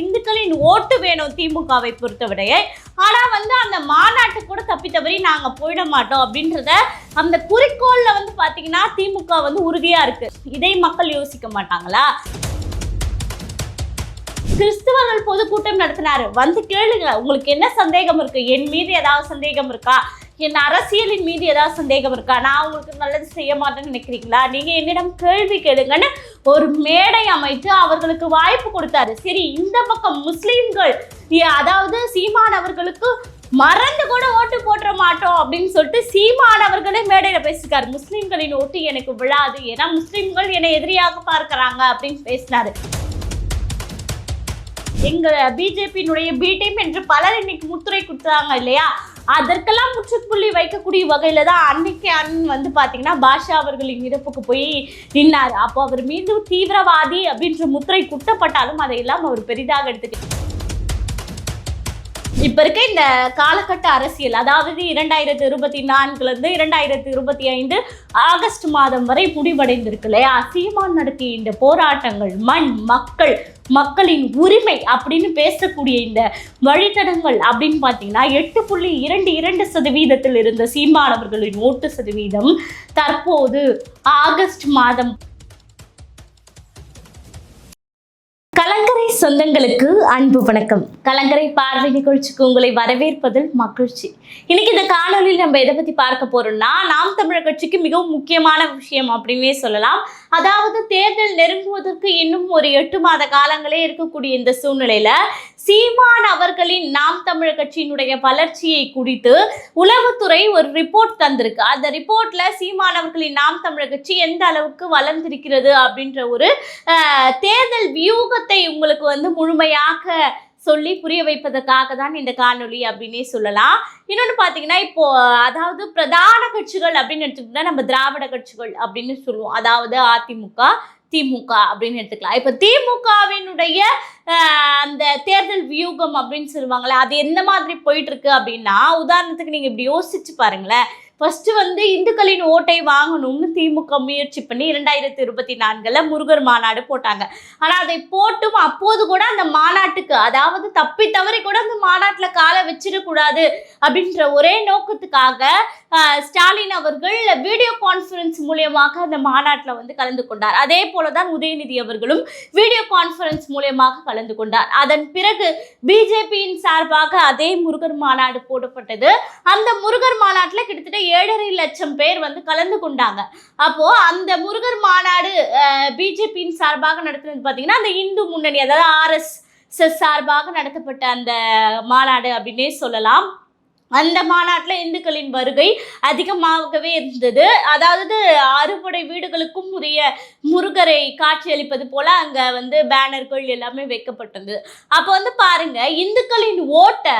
இந்துக்களின் ஓட்டு வேணும் திமுகவை பொறுத்தவரையே. ஆனா வந்து அந்த மாநாட்டுக்கு கூட தப்பி தவறி நாங்க போயிட மாட்டோம் அப்படின்றத அந்த குறிக்கோள்ல வந்து பாத்தீங்கன்னா திமுக வந்து உறுதியா இருக்கு. இதை மக்கள் யோசிக்க மாட்டாங்களா? கிறிஸ்துவர்கள் பொதுக்கூட்டம் நடத்தினாரு. வந்து கேளுங்க உங்களுக்கு என்ன சந்தேகம் இருக்கு? என் மீது ஏதாவது சந்தேகம் இருக்கா? என் அரசியலின் மீது ஏதாவது சந்தேகம் இருக்கா? நான் உங்களுக்கு நல்லது செய்ய மாட்டேன்னு நினைக்கிறீங்களா? நீங்கள் என்னிடம் கேள்வி கேளுங்கன்னு ஒரு மேடை அமைத்து அவர்களுக்கு வாய்ப்பு கொடுத்தாரு. சரி இந்த பக்கம் முஸ்லீம்கள் அதாவது சீமான் அவர்களுக்கு மறந்து கூட ஓட்டு போட்டுற மாட்டோம் அப்படின்னு சொல்லிட்டு சீமான் அவர்களே மேடையில பேசியிருக்காரு. முஸ்லீம்களின் ஓட்டு எனக்கு விழாது ஏன்னா முஸ்லீம்கள் என்னை எதிரியாக பார்க்குறாங்க அப்படின்னு பேசினாரு. எங்க பிஜேபியினுடைய பி டீம் என்று பலர் இன்னைக்கு முத்துரை கொடுத்தாங்க இல்லையா? அதற்கெல்லாம் முற்றுப்புள்ளி வைக்கக்கூடிய வகையில தான் அன்னைக்கு அண்ணன் வந்து பார்த்தீங்கன்னா பாஷா அவர்களின் இறப்புக்கு போய் நின்னாரு. அப்போ அவர் மீண்டும் தீவிரவாதி அப்படின்ற முத்திரை குட்டப்பட்டாலும் அதையெல்லாம் அவர் பெரிதாக எடுத்துக்க இப்ப இருக்க இந்த காலகட்ட அரசியல் அதாவது இரண்டாயிரத்தி இருபத்தி நான்குல இருந்து இரண்டாயிரத்தி இருபத்தி ஐந்து ஆகஸ்ட் மாதம் வரை முடிவடைந்திருக்கு இல்லையா? சீமான் நடத்திய இந்த போராட்டங்கள் மண் மக்கள் மக்களின் உரிமை அப்படின்னு பேசக்கூடிய இந்த வழித்தடங்கள் அப்படின்னு பார்த்தீங்கன்னா எட்டு புள்ளி இரண்டு இரண்டு சதவீதத்தில் இருந்த சீமானவர்களின் ஓட்டு சதவீதம் தற்போது ஆகஸ்ட் மாதம் கலங்கரை சொந்தங்களுக்கு அன்பு வணக்கம். கலங்கரை பார்வை நிகழ்ச்சிக்கு உங்களை வரவேற்பதில் மகிழ்ச்சி. இன்னைக்கு இந்த காணொலியில் நம்ம எதை பத்தி பார்க்க போறோம்னா நாம் தமிழர் கட்சிக்கு மிகவும் முக்கியமான விஷயம் அப்படின்னே சொல்லலாம். அதாவது தேர்தல் நெருங்குவதற்கு இன்னும் ஒரு எட்டு மாத காலங்களே இருக்கக்கூடிய இந்த சூழ்நிலையில சீமான் அவர்களின் நாம் தமிழர் கட்சியினுடைய வளர்ச்சியை குறித்து உளவுத்துறை ஒரு ரிப்போர்ட் தந்திருக்கு. அந்த ரிப்போர்ட்ல சீமான் அவர்களின் நாம் தமிழர் கட்சி எந்த அளவுக்கு வளர்ந்திருக்கிறது அப்படின்ற ஒரு தேர்தல் வியூகத்தை உங்களுக்கு வந்து முழுமையாக சொல்லி புரிய வைப்பதற்காக தான் இந்த காணொளி அப்படின்னே சொல்லலாம். இன்னொன்று பார்த்தீங்கன்னா இப்போ அதாவது பிரதான கட்சிகள் அப்படின்னு எடுத்துக்கிட்டா நம்ம திராவிட கட்சிகள் அப்படின்னு சொல்லுவோம். அதாவது அதிமுக திமுக அப்படின்னு எடுத்துக்கலாம். இப்போ திமுகவினுடைய அந்த தேர்தல் வியூகம் அப்படின்னு சொல்லுவாங்களே அது எந்த மாதிரி போயிட்டு இருக்கு அப்படின்னா உதாரணத்துக்கு நீங்கள் இப்படி யோசிச்சு பாருங்களேன். ஃபர்ஸ்ட் வந்து இந்துக்களின் ஓட்டை வாங்கணும்னு திமுக முயற்சி பண்ணி இரண்டாயிரத்தி இருபத்தி நான்குல முருகர் மாநாடு போட்டாங்க. ஆனால் அதை போட்டும் அப்போது கூட அந்த மாநாட்டுக்கு அதாவது தப்பி தவறி கூட அந்த மாநாட்டில் காலை வச்சிடக்கூடாது அப்படின்ற ஒரே நோக்கத்துக்காக ஸ்டாலின் அவர்கள் வீடியோ கான்ஃபரன்ஸ் மூலியமாக அந்த மாநாட்டில் வந்து கலந்து கொண்டார். அதே போல தான் உதயநிதி அவர்களும் வீடியோ கான்ஃபரன்ஸ் மூலியமாக கலந்து கொண்டார். அதன் பிறகு பிஜேபியின் சார்பாக அதே முருகர் மாநாடு போடப்பட்டது. அந்த முருகர் மாநாட்டில் கிட்டத்தட்ட ஏழரை லட்சம் பேர் வந்து கலந்து கொண்டாங்க. அப்போ அந்த முருகர் மாநாடு பிஜேபியின் சார்பாக நடத்தினது பார்த்தீங்கன்னா அந்த இந்து முன்னணி அதாவது ஆர்எஸ் சார்பாக நடத்தப்பட்ட அந்த மாநாடு அப்படின்னே சொல்லலாம். அந்த மாநாட்டில் இந்துக்களின் வருகை அதிகமாகவே இருந்தது. அதாவது அறுபடை வீடுகளுக்கும் உரிய முருகரை காட்சியளிப்பது போல அங்கே வந்து பேனர்கள் எல்லாமே வைக்கப்பட்டது அப்போ வந்து பாருங்க இந்துக்களின் ஓட்டை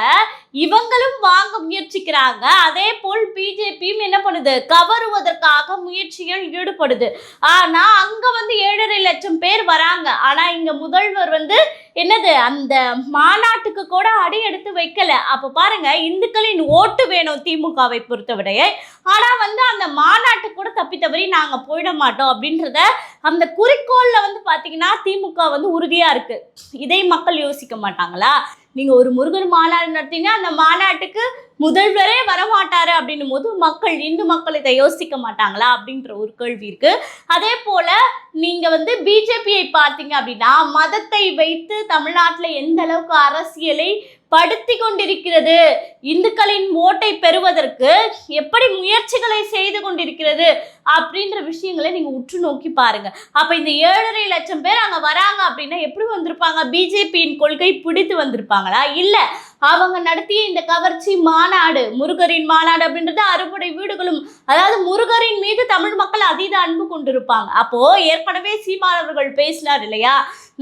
இவங்களும் வாங்க முயற்சிக்கிறாங்க. அதே போல் பிஜேபியும் என்ன பண்ணுது? கவருவதற்காக முயற்சிகள் ஈடுபடுது. ஆனால் அங்கே வந்து ஏழரை லட்சம் பேர் வராங்க. ஆனால் இங்கே முதல்வர் வந்து என்னது? அந்த மாநாட்டுக்கு கூட அடி எடுத்து வைக்கல. அப்போ பாருங்க இந்துக்களின் ஓட்டு வேணும் திமுகவை பொறுத்தவரையே. ஆனால் வந்து அந்த மாநாட்டு கூட தப்பி தவறி நாங்கள் போயிட மாட்டோம் அப்படின்றத அந்த குறிக்கோளில் வந்து பார்த்தீங்கன்னா திமுக வந்து உறுதியாக இருக்குது இதை மக்கள் யோசிக்க மாட்டாங்களா? நீங்கள் ஒரு முருகன் மாநாடு நடத்தீங்க அந்த மாநாட்டுக்கு முதல்வரே வரமாட்டாரு அப்படின்னும் போது மக்கள் இந்து மக்கள் இதை யோசிக்க மாட்டாங்களா அப்படின்ற ஒரு கேள்வி இருக்கு. அதே போல நீங்க வந்து பிஜேபியை பார்த்தீங்க அப்படின்னா மதத்தை வைத்து தமிழ்நாட்டில் எந்த அளவுக்கு அரசியலை படுத்தி கொண்டிருக்கிறது இந்துக்களின் ஓட்டை பெறுவதற்கு எப்படி முயற்சிகளை செய்து கொண்டிருக்கிறது அப்படின்ற விஷயங்களை நீங்க உற்று நோக்கி பாருங்க. அப்ப இந்த ஏழரை லட்சம் பேர் அங்க வராங்க அப்படின்னா எப்படி வந்திருப்பாங்க? பிஜேபியின் கொள்கை பிடித்து வந்திருப்பாங்களா? இல்ல அவங்க நடத்திய இந்த கவர்ச்சி மாநாடு முருகரின் மாநாடு அப்படின்றது அறுபடை வீடுகளும் அதாவது முருகரின் மீது தமிழ் மக்கள் அதீத அன்பு கொண்டிருப்பாங்க. அப்போ ஏற்கனவே சீமானவர்கள் பேசினார் இல்லையா?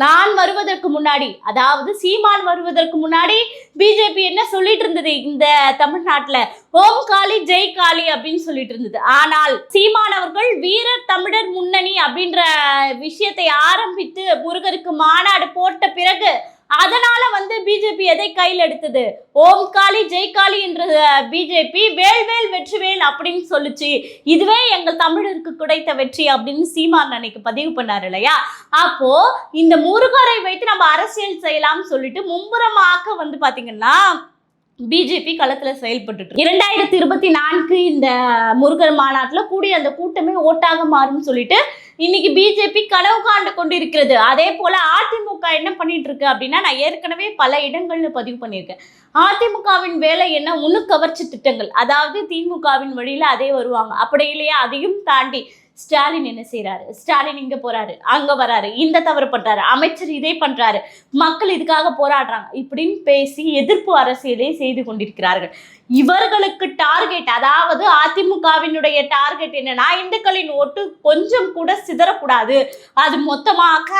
நான் வருவதற்கு முன்னாடி அதாவது சீமான் வருவதற்கு முன்னாடி பிஜேபி என்ன சொல்லிட்டு இருந்தது இந்த தமிழ்நாட்டுல? ஓம் காளி ஜெய் காளி அப்படின்னு சொல்லிட்டு இருந்தது. ஆனால் சீமான் அவர்கள் வீரர் தமிழர் முன்னணி அப்படின்ற விஷயத்தை ஆரம்பித்து முருகருக்கு மாநாடு போட்ட பிறகு அதனால வந்து பிஜேபி எதை கையில் எடுத்தது? ஓம் காளி ஜெய் காளி என்ற பிஜேபி வேல்வேல் வெற்றிவேல் அப்படின்னு சொல்லுச்சு. இதுவே எங்கள் தமிழருக்கு கிடைத்த வெற்றி அப்படின்னு சீமான் அன்னைக்கு பதிவு பண்ணார் இல்லையா? அப்போ இந்த முருகரை வைத்து நம்ம அரசியல் செய்யலாம்னு சொல்லிட்டு மும்முரமாக வந்து பாத்தீங்கன்னா பிஜேபி களத்துல செயல்பட்டு இரண்டாயிரத்தி இருபத்தி நான்கு இந்த முருகர் மாநாட்டுல கூடிய அந்த கூட்டமே ஓட்டாக மாறும்னு சொல்லிட்டு இன்னைக்கு பிஜேபி கனவு காண்டு கொண்டிருக்கிறது. அதே போல அதிமுக என்ன பண்ணிட்டு இருக்கு அப்படின்னா நான் ஏற்கனவே பல இடங்கள்ல பதிவு பண்ணியிருக்கேன். அதிமுகவின் வேலை என்ன? உணுக்கவர்ச்சி திட்டங்கள். அதாவது திமுகவின் வழியில அதே வருவாங்க. அப்படி இல்லையா? அதையும் தாண்டி ஸ்டாலின் என்ன செய்கிறாரு ஸ்டாலின் இங்கே போகிறாரு அங்கே வராரு. இந்த தவறு பண்ணுறாரு அமைச்சர் இதே பண்ணுறாரு மக்கள் இதுக்காக போராடுறாங்க. இப்படின்னு பேசி எதிர்ப்பு அரசியலே செய்து கொண்டிருக்கிறார்கள். இவர்களுக்கு டார்கெட் அதாவது அதிமுகவினுடைய டார்கெட் என்னன்னா இந்துக்களின் ஓட்டு கொஞ்சம் கூட சிதறக்கூடாது. அது மொத்தமாக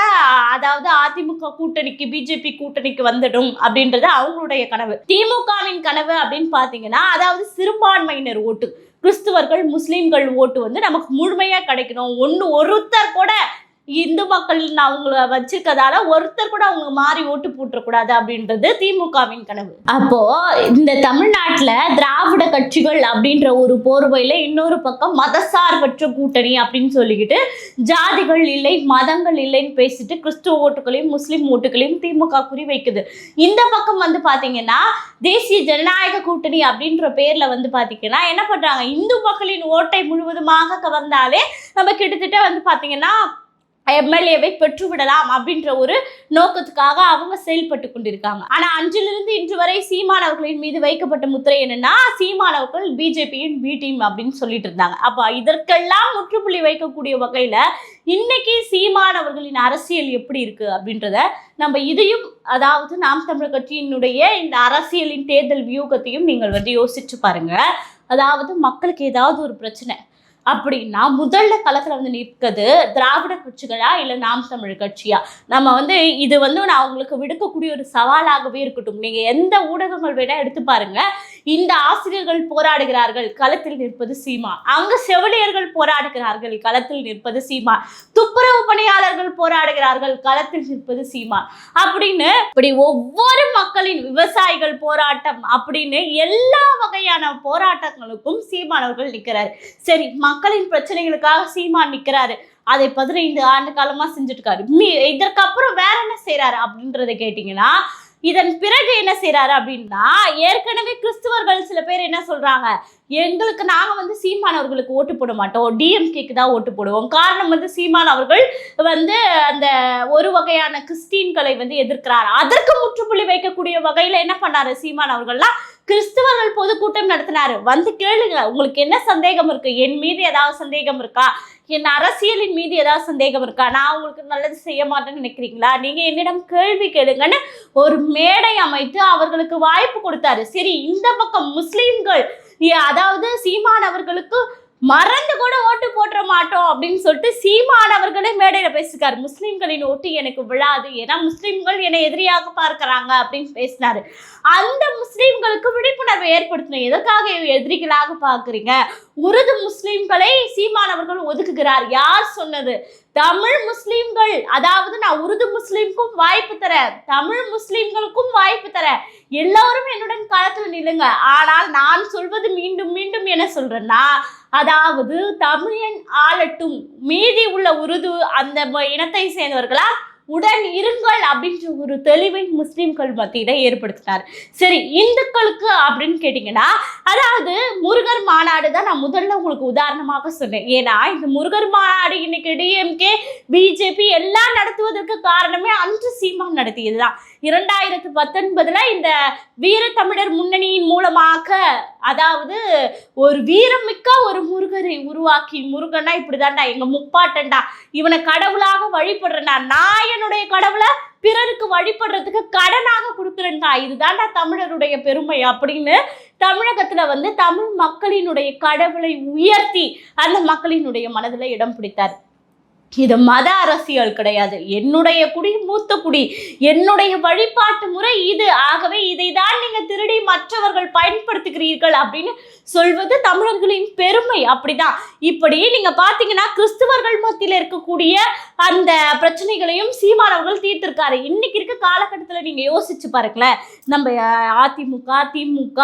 அதாவது அதிமுக கூட்டணிக்கு பிஜேபி கூட்டணிக்கு வந்துடும் அப்படின்றது அவங்களுடைய கனவு. திமுகவின் கனவு அப்படின்னு பாத்தீங்கன்னா அதாவது சிறுபான்மையினர் ஓட்டு கிறிஸ்துவர்கள் முஸ்லீம்கள் ஓட்டு வந்து நமக்கு முழுமையா கிடைக்கணும். ஒன்று ஒருத்தர் கூட இந்து மக்கள் அவங்கள வச்சிருக்கதால ஒருத்தர் கூட அவங்க மாறி ஓட்டு போட்டுறக்கூடாது அப்படின்றது திமுகவின் கனவு. அப்போ இந்த தமிழ்நாட்டில் திராவிட கட்சிகள் அப்படின்ற ஒரு போர்வையில் இன்னொரு பக்கம் மதசார்பற்ற கூட்டணி அப்படின்னு சொல்லிக்கிட்டு ஜாதிகள் இல்லை மதங்கள் இல்லைன்னு பேசிட்டு கிறிஸ்துவ ஓட்டுகளையும் முஸ்லீம் ஓட்டுகளையும் திமுக குறி வைக்குது. இந்த பக்கம் வந்து பார்த்தீங்கன்னா தேசிய ஜனநாயக கூட்டணி அப்படின்ற பேரில் வந்து பார்த்தீங்கன்னா என்ன பண்ணுறாங்க இந்து மக்களின் ஓட்டை முழுவதுமாக கவர்ந்தாலே நம்ம கிட்டத்தட்ட வந்து பார்த்தீங்கன்னா எம்எல்ஏவை பெற்றுவிடலாம் அப்படின்ற ஒரு நோக்கத்துக்காக அவங்க செயல்பட்டு கொண்டிருக்காங்க. ஆனா அஞ்சிலிருந்து இன்று வரை சீமானவர்களின் மீது வைக்கப்பட்ட முத்திரை என்னன்னா சீமானவர்கள் பிஜேபியின் பி டீம் அப்படின்னு சொல்லிட்டு இருந்தாங்க. அப்ப இதற்கெல்லாம் முற்றுப்புள்ளி வைக்கக்கூடிய வகையில இன்னைக்கு சீமானவர்களின் அரசியல் எப்படி இருக்கு அப்படின்றத நம்ம இதையும் அதாவது நாம் தமிழர் கட்சியினுடைய இந்த அரசியலின் தேர்தல் வியூகத்தையும் நீங்கள் வந்து யோசிச்சு பாருங்க. அதாவது மக்களுக்கு ஏதாவது ஒரு பிரச்சனை அப்படின்னா முதல்ல களத்துல வந்து நிற்கிறது திராவிட கட்சிகளா இல்ல நாம் தமிழ் கட்சியா? நம்ம வந்து இது வந்து நான் உங்களுக்கு விடுக்கக்கூடிய ஒரு சவாலாகவே இருக்கட்டும். நீங்க எந்த ஊடகங்கள் வேணால் எடுத்து பாருங்க. இந்த ஆசிரியர்கள் போராடுகிறார்கள் களத்தில் நிற்பது சீமா. அங்க செவிலியர்கள் போராடுகிறார்கள் களத்தில் நிற்பது சீமா. துப்புரவு பணியாளர்கள் போராடுகிறார்கள் களத்தில் நிற்பது சீமா. அப்படின்னு இப்படி ஒவ்வொரு மக்களின் விவசாயிகள் போராட்டம் அப்படின்னு எல்லா வகையான போராட்டங்களுக்கும் சீமானவர்கள் நிற்கிறாரு. சரி மக்களின் பிரச்சனைகளுக்காக சீமான் நிற்கிறாரு அதை பதினைந்து ஆண்டு காலமா செஞ்சுட்டு இருக்காரு. இதற்கப்புறம் வேற என்ன செய்யறாரு அப்படின்றத கேட்டிங்கன்னா இதன் பிறகு என்ன செய்கிறாரு அப்படின்னா ஏற்கனவே கிறிஸ்துவர்கள் சில பேர் என்ன சொல்கிறாங்க எங்களுக்கு நாங்கள் வந்து சீமானவர்களுக்கு ஓட்டு போட மாட்டோம் டிஎம்கேக்கு தான் ஓட்டு போடுவோம். காரணம் வந்து சீமான் அவர்கள் வந்து அந்த ஒரு வகையான கிறிஸ்டீன்களை வந்து எதிர்க்கிறார். அதற்கு முற்றுப்புள்ளி வைக்கக்கூடிய வகையில் என்ன பண்ணாரு சீமான் அவர்கள்லாம் கிறிஸ்துவர்கள் பொதுக்கூட்டம் நடத்தினாரு. வந்து கேளுங்க உங்களுக்கு என்ன சந்தேகம் இருக்கு? என் மீது ஏதாவது சந்தேகம் இருக்கா? என் அரசியலின் மீது ஏதாவது சந்தேகம் இருக்கா? நான் உங்களுக்கு நல்லது செய்ய மாட்டேன்னு நினைக்கிறீங்களா? நீங்க என்னிடம் கேள்வி கேளுங்கன்னு ஒரு மேடை அமைத்து அவர்களுக்கு வாய்ப்பு கொடுத்தாரு. சரி இந்த பக்கம் முஸ்லீம்கள் ஏ- அதாவது சீமான் அவர்களுக்கு மறந்து கூட ஓட்டு போட்டுற மாட்டோம் அப்படின்னு சொல்லிட்டு சீமானவர்களே மேடையில் மேடையில பேசிருக்காரு ஓட்டு எனக்கு விழாது. ஏன்னா முஸ்லீம்கள் என்னை எதிரியாக பார்க்குறாங்க அப்படின்னு பேசினாரு. அந்த முஸ்லீம்களுக்கு விழிப்புணர்வை ஏற்படுத்தணும். எதற்காக எதிரிகளாக பார்க்குறீங்க? உருது முஸ்லீம்களை சீமான் அவர்கள் ஒதுக்குகிறார். யார் சொன்னது? தமிழ் முஸ்லீம்கள். அதாவது நான் உருது முஸ்லீம்க்கும் வாய்ப்பு தரேன் தமிழ் முஸ்லீம்களுக்கும் வாய்ப்பு தரேன் எல்லோரும் என்னுடன் களத்தில் நில்லுங்க. ஆனால் நான் சொல்வது மீண்டும் மீண்டும் என்ன சொல்றேன்னா அதாவது தமிழன் ஆளட்டும். மீதி உள்ள உருது அந்த இனத்தை சேர்ந்தவர்களா? உடன் இருங்கள் அப்படின்ற ஒரு தெளிவை முஸ்லீம்கள் மத்தியில ஏற்படுத்தினார். சரி இந்துக்களுக்கு அப்படின்னு கேட்டிங்கன்னா அதாவது முருகர் மாநாடு தான் நான் முதல்ல உங்களுக்கு உதாரணமாக சொன்னேன். ஏன்னா இந்த முருகர் மாநாடு இன்னைக்கு டிஎம்கே பிஜேபி எல்லாம் நடத்துவதற்கு காரணமே அன்று சீமான் நடத்தியது தான் இரண்டாயிரத்து பத்தொன்பதுல இந்த வீரத்தமிழர் முன்னணியின் மூலமாக அதாவது ஒரு வீரமிக்க ஒரு முருகரை உருவாக்கி முருகனா இப்படிதான்டா எங்க முப்பாட்டன்டா இவனை கடவுளாக வழிபடுறேன்டா நான் என்னுடைய கடவுளை பிறருக்கு வழிபடுறதுக்கு கடனாக கொடுக்குறேன்டா இதுதான்டா தமிழருடைய பெருமை அப்படின்னு தமிழகத்துல வந்து தமிழ் மக்களினுடைய கடவுளை உயர்த்தி அந்த மக்களினுடைய மனதில் இடம் பிடித்தார். இது மத அரசியல் கிடையாது. என்னுடைய குடி மூத்த குடி என்னுடைய வழிபாட்டு முறை இது. ஆகவே இதை தான் நீங்க திருடி மற்றவர்கள் பயன்படுத்துகிறீர்கள் அப்படின்னு சொல்வது தமிழர்களின் பெருமை. அப்படிதான். இப்படி நீங்க பாத்தீங்கன்னா கிறிஸ்துவர்கள் மத்தியில் இருக்கக்கூடிய அந்த பிரச்சனைகளையும் சீமானவர்கள் தீர்த்திருக்காரு. இன்னைக்கு இருக்க காலகட்டத்துல நீங்க யோசிச்சு பாருங்களேன். நம்ம அதிமுக திமுக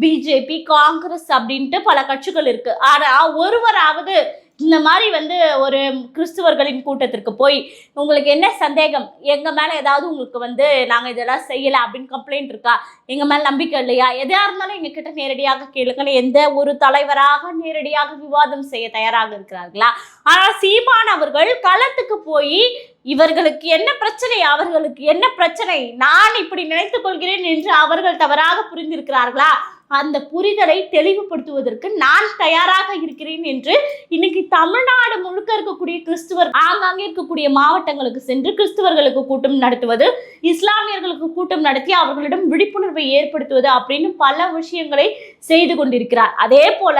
பிஜேபி காங்கிரஸ் அப்படின்ட்டு பல கட்சிகள் இருக்கு. ஆனா ஒருவராவது இந்த மாதிரி வந்து ஒரு கிறிஸ்துவர்களின் கூட்டத்திற்கு போய் உங்களுக்கு என்ன சந்தேகம்? எங்கள் மேலே ஏதாவது உங்களுக்கு வந்து நாங்கள் இதெல்லாம் செய்யலை அப்படின்னு கம்ப்ளைண்ட் இருக்கா? எங்கள் மேலே நம்பிக்கை இல்லையா? எதாக இருந்தாலும் எங்க கிட்ட நேரடியாக கேளுங்கன்னு எந்த ஒரு தலைவராக நேரடியாக விவாதம் செய்ய தயாராக இருக்கிறார்களா? ஆனால் சீமான் அவர்கள் களத்துக்கு போய் இவர்களுக்கு என்ன பிரச்சனை? அவர்களுக்கு என்ன பிரச்சனை? நான் இப்படி நினைத்துக் கொள்கிறேன் என்று அவர்கள் தவறாக புரிந்திருக்கிறார்களா? அந்த புரிதலை தெளிவுபடுத்துவதற்கு நான் தயாராக இருக்கிறேன் என்று தமிழ்நாடு முழுக்க இருக்கக்கூடிய கிறிஸ்துவர் ஆங்காங்கே இருக்கக்கூடிய மாவட்டங்களுக்கு சென்று கிறிஸ்துவர்களுக்கு கூட்டம் நடத்துவது இஸ்லாமியர்களுக்கு கூட்டம் நடத்தி அவர்களிடம் விழிப்புணர்வை ஏற்படுத்துவது அப்படின்னு பல விஷயங்களை செய்து கொண்டிருக்கிறார். அதே போல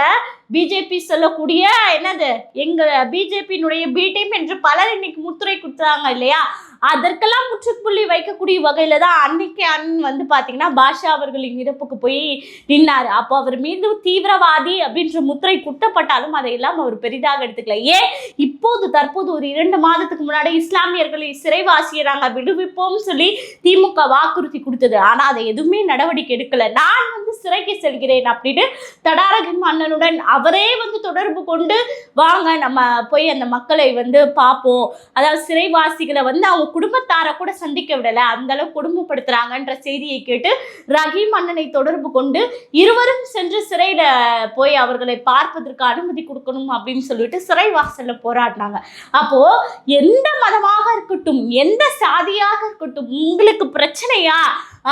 பிஜேபி சொல்லக்கூடிய என்னது? எங்க பிஜேபியினுடைய பி டீம் என்று பலர் இன்னைக்கு முத்துரை கொடுத்தாங்க இல்லையா? அதற்கெல்லாம் முற்றுப்புள்ளி வைக்கக்கூடிய வகையில தான் அன்னைக்கு அண்ணன் வந்து பாத்தீங்கன்னா பாஷா அவர்களின் இறப்புக்கு போய் நின்னாரு. அப்போ அவர் மீது தீவிரவாதி அப்படின்ற முத்திரை குட்டப்பட்டாலும் அதையெல்லாம் அவர் பெரிதாக எடுத்துக்கல. ஏன்? இப்போது தற்போது ஒரு இரண்டு மாதத்துக்கு முன்னாடி இஸ்லாமியர்களை சிறைவாசியை விடுவிப்போம் சொல்லி திமுக வாக்குறுதி கொடுத்தது. ஆனா அதை எதுவுமே நடவடிக்கை எடுக்கல. நான் வந்து சிறைக்கு செல்கிறேன் அப்படின்னு தடாரகம் அண்ணனுடன் அவரே வந்து தொடர்பு கொண்டு வாங்க நம்ம போய் அந்த மக்களை வந்து பார்ப்போம். அதாவது சிறைவாசிகளை வந்து அவங்க குடும்பத்தாரை கூட சந்திக்க விடல. அந்த அளவுக்கு கொடுமைப்படுத்துறாங்கன்ற செய்தியை கேட்டு ரஹீம் அண்ணனை தொடர்பு கொண்டு இருவரும் சென்று சிறையில போய் அவர்களை பார்ப்பதற்கு அனுமதி கொடுக்கணும் அப்படின்னு சொல்லிட்டு சிறை வாசல்ல போராடினாங்க. அப்போ எந்த மதமாக இருக்கட்டும் எந்த சாதியாக இருக்கட்டும் உங்களுக்கு பிரச்சனையா?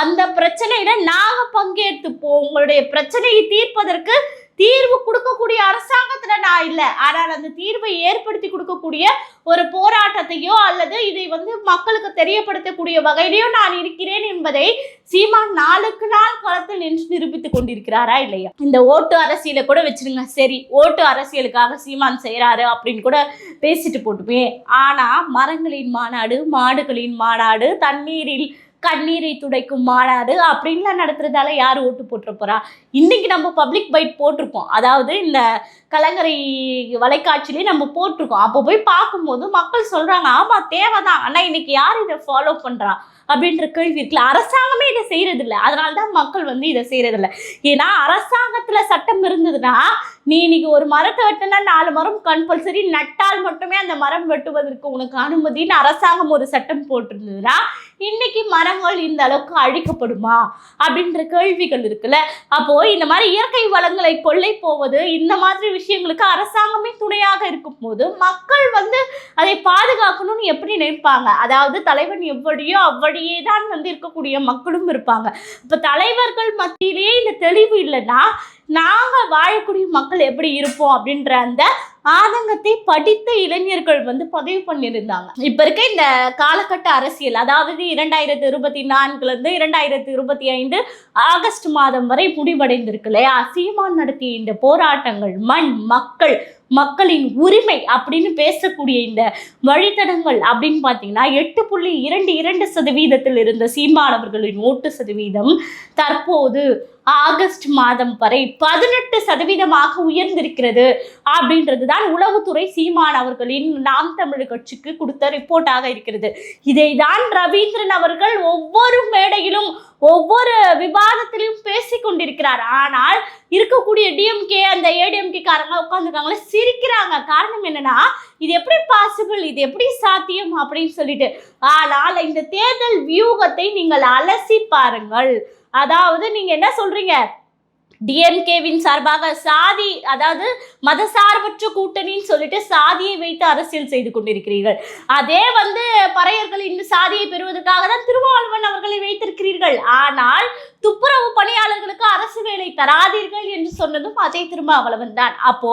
அந்த பிரச்சனையில நாங்க பங்கேற்றுப்போம் உங்களுடைய பிரச்சனையை தீர்ப்பதற்கு தீர்வு கொடுக்கக்கூடிய அரசாங்கத்துல நான் இல்லை. ஆனால் அந்த தீர்வை ஏற்படுத்தி கொடுக்கக்கூடிய ஒரு போராட்டத்தையோ அல்லது இதை வந்து மக்களுக்கு தெரியப்படுத்தக்கூடிய வகையிலையோ நான் இருக்கிறேன் என்பதை சீமான் நாளுக்கு நாள் களத்தில் நின்று நிரூபித்துக் கொண்டிருக்கிறாரா இல்லையா? இந்த ஓட்டு அரசியலை கூட வச்சிருங்க. சரி ஓட்டு அரசியலுக்காக சீமான் செய்கிறாரு அப்படின்னு கூட பேசிட்டு போட்டுமே. ஆனா மரங்களின் மாநாடு மாடுகளின் மாநாடு தண்ணீரில் கண்ணீரை துடைக்கும் மாநாடு அப்படின்லாம் நடத்துறதால யார் ஓட்டு போட்டுற போறா? இன்னைக்கு நம்ம பப்ளிக் பைட் போட்டிருக்கோம். அதாவது இந்த கலங்கரை வலைக்காட்சியிலே நம்ம போட்டிருக்கோம். அப்போ போய் பார்க்கும்போது மக்கள் சொல்றாங்க ஆமா தேவைதான். ஆனா இன்னைக்கு யார் இதை ஃபாலோ பண்றா? அப்படின்ற கேள்வி இருக்குல்ல. அரசாங்கமே இதை செய்யறது இல்லை அதனால தான் மக்கள் வந்து இதை செய்யறது இல்லை ஏன்னா அரசாங்கத்துல சட்டம் இருந்ததுன்னா நீ இன்னைக்கு ஒரு மரத்தை வெட்டினா நாலு மரம் கம்பல்சரி நட்டால் மட்டுமே அந்த மரம் வெட்டுவதற்கு உனக்கு அனுமதின்னு அரசாங்கம் ஒரு சட்டம் போட்டிருந்ததுன்னா இன்னைக்கு மரங்கள் இந்த அளவுக்கு அழிக்கப்படுமா அப்படின்ற கேள்விகள் இருக்குல்ல? அப்போ இந்த மாதிரி இயற்கை வளங்களை கொள்ளை போவது இந்த மாதிரி விஷயங்களுக்கு அரசாங்கமே துணையாக இருக்கும் போது மக்கள் வந்து அதை பாதுகாக்கணும்னு எப்படி நினைப்பாங்க? அதாவது தலைவன் எவ்வளியோ அவ்வழியே தான் வந்து இருக்கக்கூடிய மக்களும் இருப்பாங்க. இப்போ தலைவர்கள் மத்தியிலேயே இந்த தெளிவு இல்லைன்னா நாங்கள் வாழக்கூடிய மக்கள் எப்படி இருப்போம் அப்படின்ற அந்த ஆதங்கத்தை படித்த இளைஞர்கள் வந்து பதிவு பண்ணியிருந்தாங்க. இப்போ இருக்க இந்த காலகட்ட அரசியல் அதாவது இரண்டாயிரத்தி இருபத்தி நான்குலேருந்து இரண்டாயிரத்தி இருபத்தி ஐந்து ஆகஸ்ட் மாதம் வரை முடிவடைந்திருக்கு இல்லையா? சீமான் நடத்திய இந்த போராட்டங்கள் மண் மக்கள் மக்களின் உரிமை அப்படின்னு பேசக்கூடிய இந்த வழித்தடங்கள் அப்படின்னு பார்த்தீங்கன்னா எட்டு புள்ளி இரண்டு இரண்டு சதவீதத்தில் இருந்த சீமானவர்களின் ஓட்டு சதவீதம் தற்போது ஆகஸ்ட் மாதம் வரை பதினெட்டு சதவீதமாக உயர்ந்திருக்கிறது அப்படின்றது தான் உளவுத்துறை சீமான் அவர்களின் நாம் தமிழ் கட்சிக்கு கொடுத்த ரிப்போர்ட்டாக இருக்கிறது. இதை தான் ரவீந்திரன் அவர்கள் ஒவ்வொரு மேடையிலும் ஒவ்வொரு விவாதத்திலையும் பேசி கொண்டிருக்கிறார். ஆனால் இருக்கக்கூடிய டிஎம்கே அந்த ஏடிஎம்கே காரங்க உட்காந்துருக்காங்களே சிரிக்கிறாங்க. காரணம் என்னன்னா இது எப்படி பாசிபிள் இது எப்படி சாத்தியம் அப்படின்னு சொல்லிட்டு. ஆனால் இந்த தேர்தல் வியூகத்தை நீங்கள் அலசி பாருங்கள். அதாவது நீங்க என்ன சொல்றீங்க? டிஎம்கேவின் சார்பாக சாதி அதாவது மதசார்பற்ற கூட்டணின்னு சொல்லிட்டு சாதியை வைத்து அரசியல் செய்து கொண்டிருக்கிறீர்கள். அதே வந்து பறையர்கள் இன்று சாதியை பெறுவதற்காக தான் திருமாவளவன் அவர்களை வைத்திருக்கிறீர்கள். ஆனால் துப்புரவு பணியாளர்களுக்கு அரசு வேலை தராதீர்கள் என்று சொன்னதும் அதே திருமாவளவன் தான். அப்போ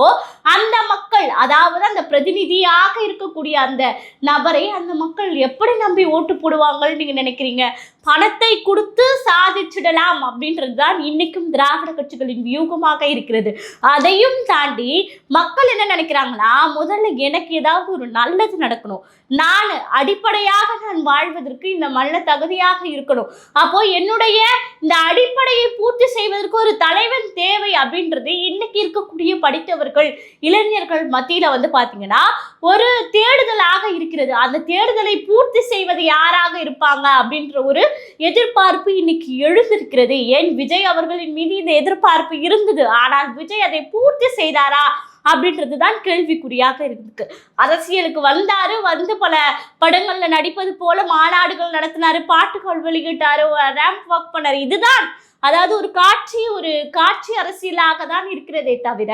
அந்த மக்கள் அதாவது அந்த பிரதிநிதியாக இருக்கக்கூடிய அந்த நபரை அந்த மக்கள் எப்படி நம்பி ஓட்டு போடுவாங்கன்னு நீங்க நினைக்கிறீங்க? பணத்தை கொடுத்து சாதிச்சிடலாம் அப்படின்றது தான் இன்னைக்கும் திராவிட கட்சிகளின் வியூகமாக இருக்கிறது. அதையும் தாண்டி மக்கள் என்ன நினைக்கிறாங்கன்னா முதல்ல எனக்கு ஏதாவது ஒரு நல்லது நடக்கணும். நான் அடிப்படையாக நான் வாழ்வதற்கு இந்த மல்ல தகுதியாக இருக்கணும். அப்போ என்னுடைய இந்த அடிப்படையை பூர்த்தி செய்வதற்கு ஒரு தலைவன் தேவை அப்படின்றது இன்னைக்கு இருக்கக்கூடிய படித்தவர்கள் இளைஞர்கள் மத்தியில வந்து பாத்தீங்கன்னா ஒரு தேடுதலாக இருக்கிறது. அந்த தேடுதலை பூர்த்தி செய்வது யாராக இருப்பாங்க அப்படின்ற ஒரு எதிர்பார்ப்பு இன்னைக்கு எழுந்திருக்கிறது. ஏன் விஜய் அவர்களின் மீது இந்த எதிர்பார்ப்பு இருந்தது? ஆனால் விஜய் அதை பூர்த்தி செய்தாரா? அப்படின்றது தான் கேள்விக்குறியாக இருக்கு. அரசியலுக்கு வந்தாரு வந்து பல படங்கள்ல நடிப்பது போல மாநாடுகள் நடத்தினாரு பாட்டுகள் வெளியிட்டாரு ரேம்ப் ஒர்க் பண்ணாரு. இதுதான். அதாவது ஒரு காட்சி ஒரு காட்சி அரசியலாக தான் இருக்கிறதே தவிர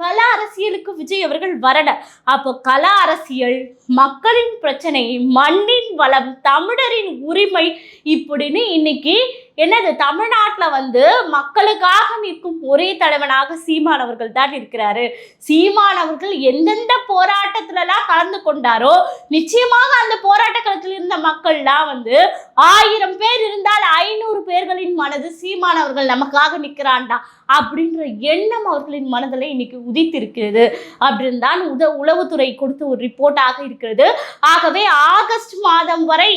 கல அரசியலுக்கு விஜய் அவர்கள் வரல. அப்போ கல அரசியல் மக்களின் பிரச்சனை மண்ணின் வளம் தமிழரின் உரிமை இப்படின்னு இன்னைக்கு என்னது தமிழ்நாட்டில் வந்து மக்களுக்காக நிற்கும் ஒரே தலைவனாக சீமான் அவர்கள் தான் இருக்கிறாரு சீமான் அவர்கள் எந்தெந்த போராட்டத்திலலாம் கலந்து கொண்டாரோ நிச்சயமாக அந்த போராட்ட களத்தில் இருந்த மக்கள்லாம் வந்து ஆயிரம் பேர் இருந்தால் ஐநூறு பேர்களின் மனது சீமான் அவர்கள் நமக்காக நிற்கிறான்டா அப்படின்ற எண்ணம் அவர்களின் மனதில் இன்னைக்கு உதித்திருக்கிறது. அப்படின்னு தான் உத உளவுத்துறை கொடுத்த ஒரு ரிப்போர்ட்டாக இருக்கிறது. ஆகவே ஆகஸ்ட் மாதம் வரை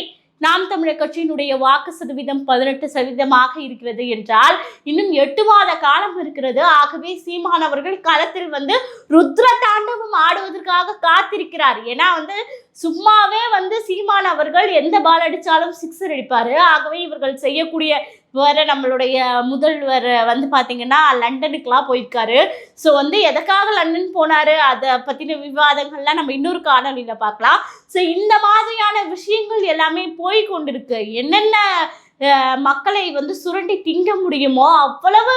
நாம் தமிழர் கட்சியினுடைய வாக்கு சதவீதம் பதினெட்டு சதவீதமாக இருக்கிறது என்றால் இன்னும் எட்டு மாத காலம் இருக்கிறது. ஆகவே சீமான் அவர்கள் களத்தில் வந்து ருத்ர தாண்டவம் ஆடுவதற்காக காத்திருக்கிறார். ஏன்னா வந்து சும்மாவே வந்து சீமான் அவர்கள் எந்த பால் அடித்தாலும் சிக்ஸர் அடிப்பார். ஆகவே இவர்கள் செய்யக்கூடிய வேற நம்மளுடைய முதல்வர் வந்து பார்த்தீங்கன்னா லண்டனுக்குலாம் போயிருக்காரு. ஸோ வந்து எதுக்காக லண்டன் போனார்? அதை பற்றின விவாதங்கள்லாம் நம்ம இன்னொரு காணொலியில் பார்க்கலாம். ஸோ இந்த மாதிரியான விஷயங்கள் எல்லாமே போய் கொண்டிருக்கு. என்னென்ன மக்களை வந்து சுரண்டி திங்க முடியுமோ அவ்வளவு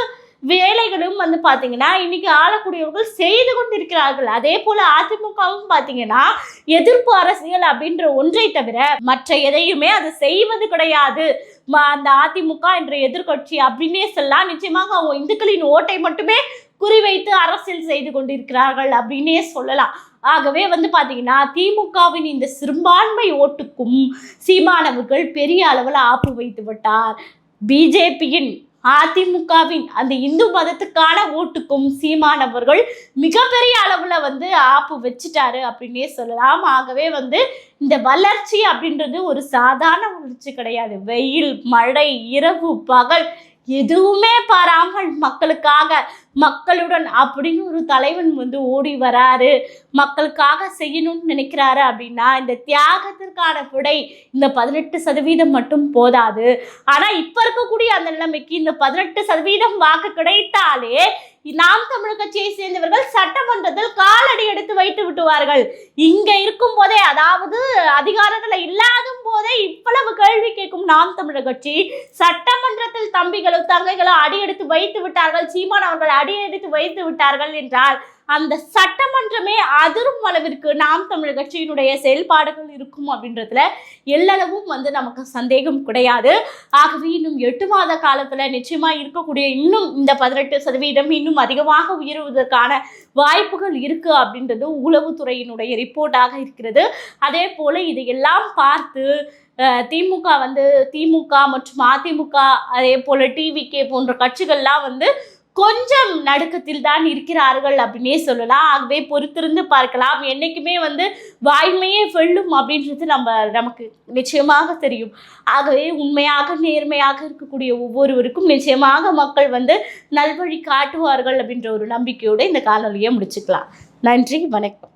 வேலைகளும் வந்து பார்த்தீங்கன்னா இன்னைக்கு ஆளக்கூடியவர்கள் செய்து கொண்டிருக்கிறார்கள். அதே போல அதிமுகவும் பார்த்தீங்கன்னா எதிர்ப்பு அரசியல் அப்படின்ற ஒன்றை தவிர மற்ற எதையுமே அது செய்வது கிடையாது. அந்த அதிமுக என்ற எதிர்க்கட்சி அப்படின்னே சொல்லலாம். நிச்சயமாக அவங்க இந்துக்களின் ஓட்டை மட்டுமே குறிவைத்து அரசியல் செய்து கொண்டிருக்கிறார்கள் அப்படின்னே சொல்லலாம். ஆகவே வந்து பார்த்தீங்கன்னா திமுகவின் இந்த சிறுபான்மை ஓட்டுக்கும் சீமானவர்கள் பெரிய அளவில் ஆப்பு வைத்து விட்டார். பிஜேபியின் அதிமுகவின் அந்த இந்து மதத்துக்கான ஓட்டுக்கும் சீமானவர்கள் மிகப்பெரிய அளவில் வந்து ஆப்பு வச்சுட்டாரு அப்படின்னே சொல்லலாம். ஆகவே வந்து இந்த வளர்ச்சி அப்படின்றது ஒரு சாதாரண வளர்ச்சி கிடையாது. வெயில் மழை இரவு பகல் எதுவுமே பாராமல் மக்களுக்காக மக்களுடன் அப்படின்னு ஒரு தலைவன் வந்து ஓடி வராரு. மக்களுக்காக செய்யணும்னு நினைக்கிறாரு அப்படின்னா இந்த தியாகத்திற்கான விடை இந்த பதினெட்டு சதவீதம் மட்டும் போதாது. ஆனா இப்ப இருக்கக்கூடிய அந்த நிலைமைக்கு இந்த பதினெட்டு சதவீதம் வாக்கு கிடைத்தாலே நாம் தமிழ் கட்சியை சேர்ந்தவர்கள் சட்டமன்றத்தில் காலடி எடுத்து வைத்து விட்டுவார்கள். இங்க இருக்கும் போதே அதாவது அதிகாரத்துல இல்லாத போதே இவ்வளவு கேள்வி கேட்கும் நாம் தமிழர் கட்சி. சட்டமன்றத்தில் தம்பிகளும் தங்கைகளும் அடியெடுத்து வைத்து விட்டார்கள் சீமான் அவர்கள் அடியெடுத்து வைத்து விட்டார்கள் என்றால் அந்த சட்டமன்றமே அதிரும் அளவிற்கு நாம் தமிழர் கட்சியினுடைய செயல்பாடுகள் இருக்கும் அப்படின்றதுல எல்லளவும் வந்து நமக்கு சந்தேகம் கிடையாது. ஆகவே இன்னும் எட்டு மாத காலத்துல நிச்சயமா இருக்கக்கூடிய இன்னும் இந்த பதினெட்டு சதவீதம் இன்னும் அதிகமாக உயருவதற்கான வாய்ப்புகள் இருக்கு அப்படின்றது உளவுத்துறையினுடைய ரிப்போர்ட்டாக இருக்கிறது. அதே போல இதையெல்லாம் பார்த்து திமுக வந்து திமுக மற்றும் அதிமுக அதே போல டிவிகே போன்ற கட்சிகள்லாம் வந்து கொஞ்சம் நடுக்கத்தில் தான் இருக்கிறார்கள் அப்படின்னே சொல்லலாம். ஆகவே பொறுத்திருந்து பார்க்கலாம். என்றைக்குமே வந்து வாய்மையே வெல்லும் அப்படின்றது நம்ம நமக்கு நிச்சயமாக தெரியும். ஆகவே உண்மையாக நேர்மையாக இருக்கக்கூடிய ஒவ்வொருவருக்கும் நிச்சயமாக மக்கள் வந்து நல்வழி காட்டுவார்கள் அப்படின்ற ஒரு நம்பிக்கையோடு இந்த காணொலியை முடிச்சுக்கலாம். நன்றி வணக்கம்.